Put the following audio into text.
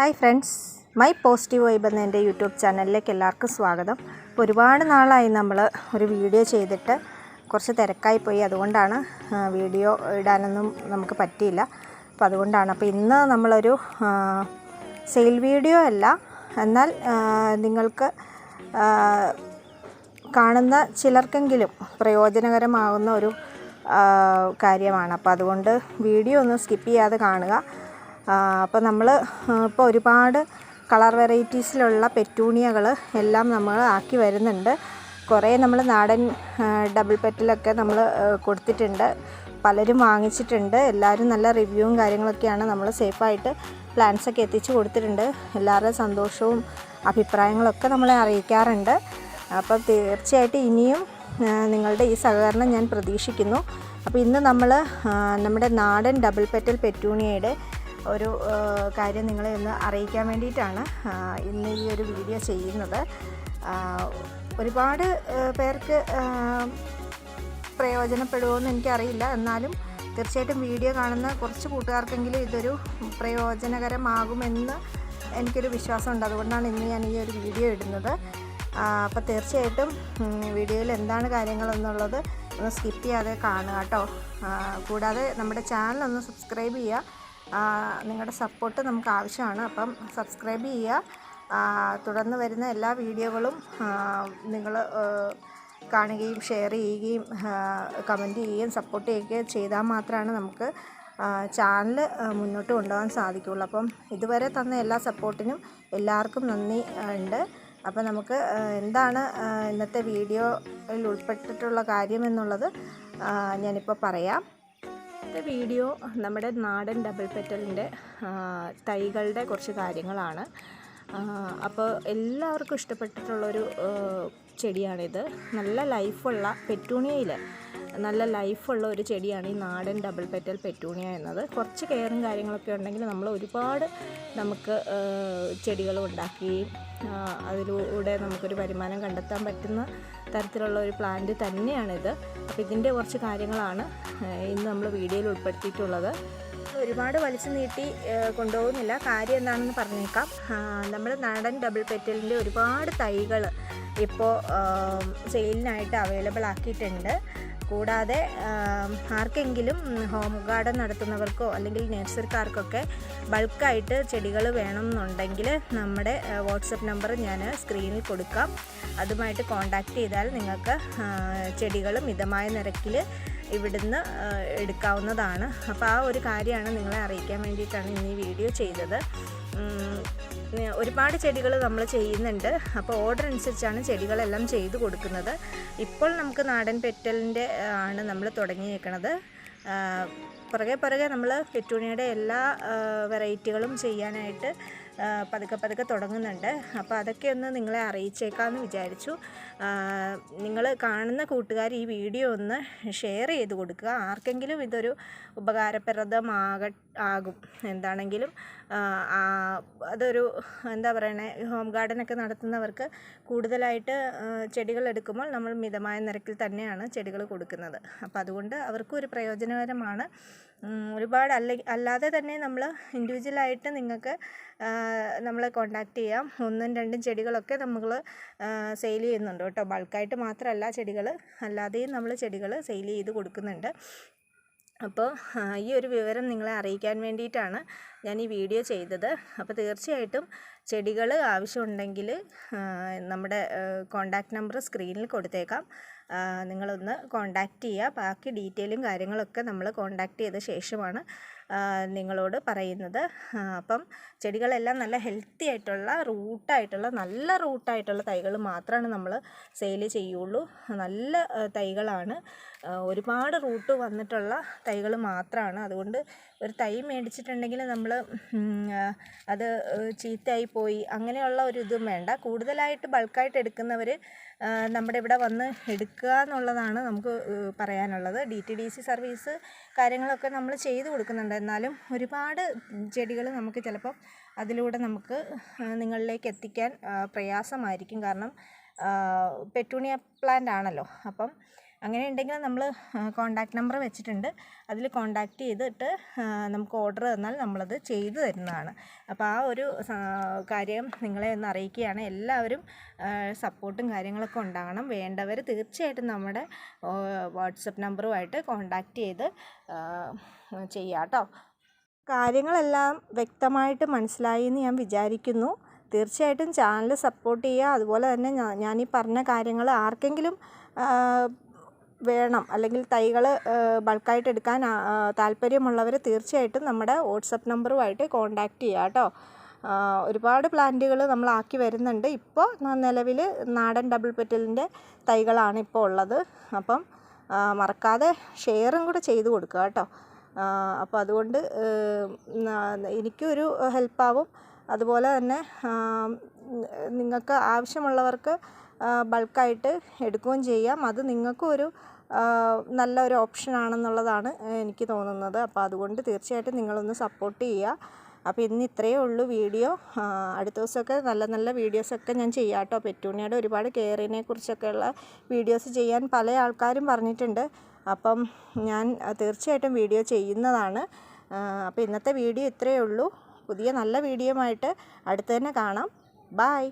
Hi friends my positive vibe എന്ന എന്റെ YouTube ചാനലിലേക്ക് എല്ലാവർക്കും സ്വാഗതം. ഒരുപാട് നാളായി നമ്മൾ ഒരു വീഡിയോ ചെയ്തിട്ട് കുറച്ച് തിരക്കായി പോയി. അതുകൊണ്ടാണ് വീഡിയോ ഇടാനൊന്നും നമുക്ക് പറ്റിയില്ല. അപ്പോൾ അതുകൊണ്ടാണ്. അപ്പോൾ ഇന്ന് നമ്മളൊരു സെയിൽ വീഡിയോ അല്ല. എന്നാൽ നിങ്ങൾക്ക് കാണുന്ന ചിലർക്കെങ്കിലും പ്രയോജനകരമാകുന്ന ഒരു കാര്യമാണ്. അപ്പോൾ അതുകൊണ്ട് വീഡിയോ ഒന്ന് സ്കിപ്പ് ചെയ്യാതെ കാണുക. അപ്പോൾ നമ്മൾ ഇപ്പോൾ ഒരുപാട് കളർ വെറൈറ്റീസിലുള്ള പെറ്റൂണിയകൾ എല്ലാം നമ്മൾ ആക്കി വരുന്നുണ്ട്. കുറേ നമ്മൾ നാടൻ ഡബിൾ പെറ്റിലൊക്കെ നമ്മൾ കൊടുത്തിട്ടുണ്ട്. പലരും വാങ്ങിച്ചിട്ടുണ്ട്. എല്ലാവരും നല്ല റിവ്യൂവും കാര്യങ്ങളൊക്കെയാണ് നമ്മൾ സേഫായിട്ട് പ്ലാൻസൊക്കെ എത്തിച്ച് കൊടുത്തിട്ടുണ്ട്. എല്ലാവരുടെ സന്തോഷവും അഭിപ്രായങ്ങളൊക്കെ നമ്മളെ അറിയിക്കാറുണ്ട്. അപ്പോൾ തീർച്ചയായിട്ടും ഇനിയും നിങ്ങളുടെ ഈ സഹകരണം ഞാൻ പ്രതീക്ഷിക്കുന്നു. അപ്പോൾ ഇന്ന് നമ്മൾ നമ്മുടെ നാടൻ ഡബിൾ പെറ്റൽ പെറ്റൂണിയയുടെ ഒരു കാര്യം നിങ്ങളെ ഒന്ന് അറിയിക്കാൻ വേണ്ടിയിട്ടാണ് ഇന്ന് ഈ ഒരു വീഡിയോ ചെയ്യുന്നത്. ഒരുപാട് പേർക്ക് പ്രയോജനപ്പെടുമോ പ്രയോജനപ്പെടുമോയെന്ന് എനിക്കറിയില്ല. എന്നാലും തീർച്ചയായിട്ടും വീഡിയോ കാണുന്ന കുറച്ച് കൂട്ടുകാർക്കെങ്കിലും ഇതൊരു പ്രയോജനകരമാകുമെന്ന് എനിക്കൊരു വിശ്വാസമുണ്ട്. അതുകൊണ്ടാണ് ഇന്ന് ഞാൻ ഈ ഒരു വീഡിയോ ഇടുന്നത്. അപ്പോൾ തീർച്ചയായിട്ടും വീഡിയോയിൽ എന്താണ് കാര്യങ്ങളെന്നുള്ളത് ഒന്ന് സ്കിപ്പ് ചെയ്യാതെ കാണുക കേട്ടോ. കൂടാതെ നമ്മുടെ ചാനൽ ഒന്ന് സബ്സ്ക്രൈബ് ചെയ്യുക. നിങ്ങളുടെ സപ്പോർട്ട് നമുക്ക് ആവശ്യമാണ്. അപ്പം സബ്സ്ക്രൈബ് ചെയ്യുക. തുടർന്ന് വരുന്ന എല്ലാ വീഡിയോകളും നിങ്ങൾ കാണുകയും ഷെയർ ചെയ്യുകയും കമന്റ് ചെയ്യുകയും സപ്പോർട്ട് ചെയ്യുകയും ചെയ്താൽ മാത്രമാണ് നമുക്ക് ചാനൽ മുന്നോട്ട് കൊണ്ടുപോകാൻ സാധിക്കുകയുള്ളൂ. അപ്പം ഇതുവരെ തന്ന എല്ലാ സപ്പോർട്ടിനും എല്ലാവർക്കും നന്ദി ഉണ്ട്. അപ്പം നമുക്ക് എന്താണ് ഇന്നത്തെ വീഡിയോയിൽ ഉൾപ്പെട്ടിട്ടുള്ള കാര്യം എന്നുള്ളത് ഞാനിപ്പോൾ പറയാം. ഇന്നത്തെ വീഡിയോ നമ്മുടെ നാടൻ ഡബിൾ പെറ്റലിന്റെ തൈകളുടെ കുറച്ച് കാര്യങ്ങളാണ്. അപ്പോൾ എല്ലാവർക്കും ഇഷ്ടപ്പെട്ടിട്ടുള്ളൊരു ചെടിയാണിത്. നല്ല ലൈഫുള്ള പെറ്റൂണിയയിൽ നല്ല ലൈഫുള്ള ഒരു ചെടിയാണ് ഈ നാടൻ ഡബിൾ പെറ്റൽ പെറ്റൂണിയ എന്നത്. കുറച്ച് കെയറും കാര്യങ്ങളൊക്കെ ഉണ്ടെങ്കിൽ നമ്മൾ ഒരുപാട് നമുക്ക് ചെടികൾ ഉണ്ടാക്കുകയും അതിലൂടെ നമുക്കൊരു വരുമാനം കണ്ടെത്താൻ പറ്റുന്ന തരത്തിലുള്ള ഒരു പ്ലാന്റ് തന്നെയാണിത്. അപ്പോൾ ഇതിന്റെ കുറച്ച് കാര്യങ്ങളാണ് ഇന്ന് നമ്മൾ വീഡിയോയിൽ ഉൾപ്പെടുത്തിയിട്ടുള്ളത്. ഒരുപാട് വലിച്ചു നീട്ടി കൊണ്ടുപോകുന്നില്ല. കാര്യം എന്താണെന്ന് പറഞ്ഞേക്കാം. നമ്മൾ നാടൻ ഡബിൾ പെറ്റലിന്റെ ഒരുപാട് തൈകൾ ഇപ്പോൾ സെയിലിനായിട്ട് അവൈലബിൾ ആക്കിയിട്ടുണ്ട്. കൂടാതെ ആർക്കെങ്കിലും ഹോം ഗാർഡൻ നടത്തുന്നവർക്കോ അല്ലെങ്കിൽ നഴ്സറിക്കാർക്കൊക്കെ ബൾക്കായിട്ട് ചെടികൾ വേണമെന്നുണ്ടെങ്കിൽ നമ്മുടെ വാട്സപ്പ് നമ്പർ ഞാൻ സ്ക്രീനിൽ കൊടുക്കാം. അതുമായിട്ട് കോൺടാക്റ്റ് ചെയ്താൽ നിങ്ങൾക്ക് ചെടികൾ മിതമായ നിരക്കിൽ ഇവിടുന്ന് എടുക്കാവുന്നതാണ്. അപ്പോൾ ആ ഒരു കാര്യമാണ് നിങ്ങളെ അറിയിക്കാൻ വേണ്ടിയിട്ടാണ് ഇന്ന് ഈ വീഡിയോ ചെയ്തത്. ഒരുപാട് ചെടികൾ നമ്മൾ ചെയ്യുന്നുണ്ട്. അപ്പോൾ ഓർഡർ അനുസരിച്ചാണ് ചെടികളെല്ലാം ചെയ്തു കൊടുക്കുന്നത്. ഇപ്പോൾ നമുക്ക് നാടൻ പെറ്റലിന്റെ ആണ് നമ്മൾ തുടങ്ങിയേക്കണത്. പുറകെ പുറകെ നമ്മൾ പെറ്റൂണിയുടെ എല്ലാ വെറൈറ്റികളും ചെയ്യാനായിട്ട് പതുക്കെ പതുക്കെ തുടങ്ങുന്നുണ്ട്. അപ്പോൾ അതൊക്കെ ഒന്ന് നിങ്ങളെ അറിയിച്ചേക്കാമെന്ന് വിചാരിച്ചു. നിങ്ങൾ കാണുന്ന കൂട്ടുകാർ ഈ വീഡിയോ ഒന്ന് ഷെയർ ചെയ്ത് കൊടുക്കുക. ആർക്കെങ്കിലും ഇതൊരു ഉപകാരപ്രദമാക ആകും. എന്താണെങ്കിലും അതൊരു എന്താ പറയണേ ഹോം ഗാർഡനൊക്കെ നടത്തുന്നവർക്ക് കൂടുതലായിട്ട് ചെടികൾ എടുക്കുമ്പോൾ നമ്മൾ മിതമായ നിരക്കിൽ തന്നെയാണ് ചെടികൾ കൊടുക്കുന്നത്. അപ്പോൾ അതുകൊണ്ട് അവർക്കും ഒരു പ്രയോജനകരമാണ്. ഒരുപാട് അല്ല അല്ലാതെ തന്നെ നമ്മൾ ഇൻഡിവിജ്വലായിട്ട് നിങ്ങൾക്ക് നമ്മളെ കോണ്ടാക്റ്റ് ചെയ്യാം. ഒന്നും രണ്ടും ചെടികളൊക്കെ നമ്മൾ സെയിൽ ചെയ്യുന്നുണ്ട് കേട്ടോ. ബൾക്കായിട്ട് മാത്രമല്ല ചെടികൾ അല്ലാതെയും നമ്മൾ ചെടികൾ സെയിൽ ചെയ്ത് കൊടുക്കുന്നുണ്ട്. അപ്പോൾ ഈ ഒരു വിവരം നിങ്ങളെ അറിയിക്കാൻ വേണ്ടിയിട്ടാണ് ഞാൻ ഈ വീഡിയോ ചെയ്തത്. അപ്പോൾ തീർച്ചയായിട്ടും ചെടികൾ ആവശ്യമുണ്ടെങ്കിൽ നമ്മുടെ കോണ്ടാക്ട് നമ്പർ സ്ക്രീനിൽ കൊടുത്തേക്കാം. നിങ്ങളൊന്ന് കോണ്ടാക്റ്റ് ചെയ്യുക. ബാക്കി ഡീറ്റെയിലും കാര്യങ്ങളൊക്കെ നമ്മൾ കോണ്ടാക്റ്റ് ചെയ്ത ശേഷമാണ് നിങ്ങളോട് പറയുന്നത്. അപ്പം ചെടികളെല്ലാം നല്ല ഹെൽത്തി ആയിട്ടുള്ള റൂട്ടായിട്ടുള്ള നല്ല റൂട്ടായിട്ടുള്ള തൈകൾ മാത്രമാണ് നമ്മൾ സെയിൽ ചെയ്യുള്ളൂ. നല്ല തൈകളാണ്. ഒരുപാട് റൂട്ട് വന്നിട്ടുള്ള തൈകൾ മാത്രമാണ് അതുകൊണ്ട് ഒരു തൈ മേടിച്ചിട്ടുണ്ടെങ്കിൽ നമ്മൾ അത് ചീത്തയായി പോയി അങ്ങനെയുള്ള ഒരു വേണ്ട. കൂടുതലായിട്ട് ബൾക്കായിട്ട് എടുക്കുന്നവർ നമ്മുടെ ഇവിടെ വന്ന് എടുക്കുക എന്നുള്ളതാണ് നമുക്ക് പറയാനുള്ളത്. D T D C service കാര്യങ്ങളൊക്കെ നമ്മൾ ചെയ്തു കൊടുക്കുന്നുണ്ട്. എന്നാലും ഒരുപാട് ചെടികൾ നമുക്ക് ചിലപ്പം അതിലൂടെ നമുക്ക് നിങ്ങളിലേക്ക് എത്തിക്കാൻ പ്രയാസമായിരിക്കും. കാരണം പെറ്റൂണിയ പ്ലാന്റ് ആണല്ലോ. അപ്പം അങ്ങനെ ഉണ്ടെങ്കിൽ നമ്മൾ കോണ്ടാക്ട് നമ്പർ വെച്ചിട്ടുണ്ട്. അതിൽ കോണ്ടാക്ട് ചെയ്തിട്ട് നമുക്ക് ഓർഡർ തന്നാൽ നമ്മളത് ചെയ്തു തരുന്നതാണ്. അപ്പോൾ ആ ഒരു കാര്യം നിങ്ങളെ ഒന്ന് അറിയിക്കുകയാണ്. എല്ലാവരും സപ്പോർട്ടും കാര്യങ്ങളൊക്കെ ഉണ്ടാകണം. വേണ്ടവർ തീർച്ചയായിട്ടും നമ്മുടെ വാട്സപ്പ് നമ്പറുമായിട്ട് കോണ്ടാക്ട് ചെയ്ത് ചെയ്യാം കേട്ടോ കാര്യങ്ങളെല്ലാം വ്യക്തമായിട്ട് മനസ്സിലായി എന്ന് ഞാൻ വിചാരിക്കുന്നു. തീർച്ചയായിട്ടും ചാനൽ സപ്പോർട്ട് ചെയ്യുക. അതുപോലെ തന്നെ ഞാൻ ഈ പറഞ്ഞ കാര്യങ്ങൾ ആർക്കെങ്കിലും വേണം. അല്ലെങ്കിൽ തൈകൾ ബൾക്കായിട്ട് എടുക്കാൻ താല്പര്യമുള്ളവർ തീർച്ചയായിട്ടും നമ്മുടെ വാട്സപ്പ് നമ്പറുമായിട്ട് കോൺടാക്റ്റ് ചെയ്യുക കേട്ടോ ഒരുപാട് പ്ലാന്റുകൾ നമ്മളാക്കി വരുന്നുണ്ട്. ഇപ്പോൾ നിലവിൽ നാടൻ ഡബിൾ പെറ്റലിന്റെ തൈകളാണ് ഇപ്പോൾ ഉള്ളത്. അപ്പം മറക്കാതെ ഷെയറും കൂടെ ചെയ്ത് കൊടുക്കുക കേട്ടോ അപ്പോൾ അതുകൊണ്ട് എനിക്കൊരു ഹെൽപ്പാവും. അതുപോലെ തന്നെ നിങ്ങൾക്ക് ആവശ്യമുള്ളവർക്ക് ബൾക്കായിട്ട് എടുക്കുകയും ചെയ്യാം. അത് നിങ്ങൾക്കും ഒരു നല്ല ഒരു ഓപ്ഷൻ ആണെന്നുള്ളതാണ് എനിക്ക് തോന്നുന്നത്. അപ്പോൾ അതുകൊണ്ട് തീർച്ചയായിട്ടും നിങ്ങളൊന്ന് സപ്പോർട്ട് ചെയ്യുക. അപ്പോൾ ഇന്ന് ഇത്രയേ ഉള്ളൂ വീഡിയോ. അടുത്ത ദിവസമൊക്കെ നല്ല നല്ല വീഡിയോസൊക്കെ ഞാൻ ചെയ്യാം കേട്ടോ. പെറ്റൂണിയുടെ ഒരുപാട് കെയറിനെ കുറിച്ചൊക്കെയുള്ള വീഡിയോസ് ചെയ്യാൻ പല ആൾക്കാരും പറഞ്ഞിട്ടുണ്ട്. അപ്പം ഞാൻ തീർച്ചയായിട്ടും വീഡിയോ ചെയ്യുന്നതാണ്. അപ്പോൾ ഇന്നത്തെ വീഡിയോ ഇത്രയേ ഉള്ളൂ. പുതിയ നല്ല വീഡിയോ ആയിട്ട് അടുത്ത് തന്നെ കാണാം. ബായ്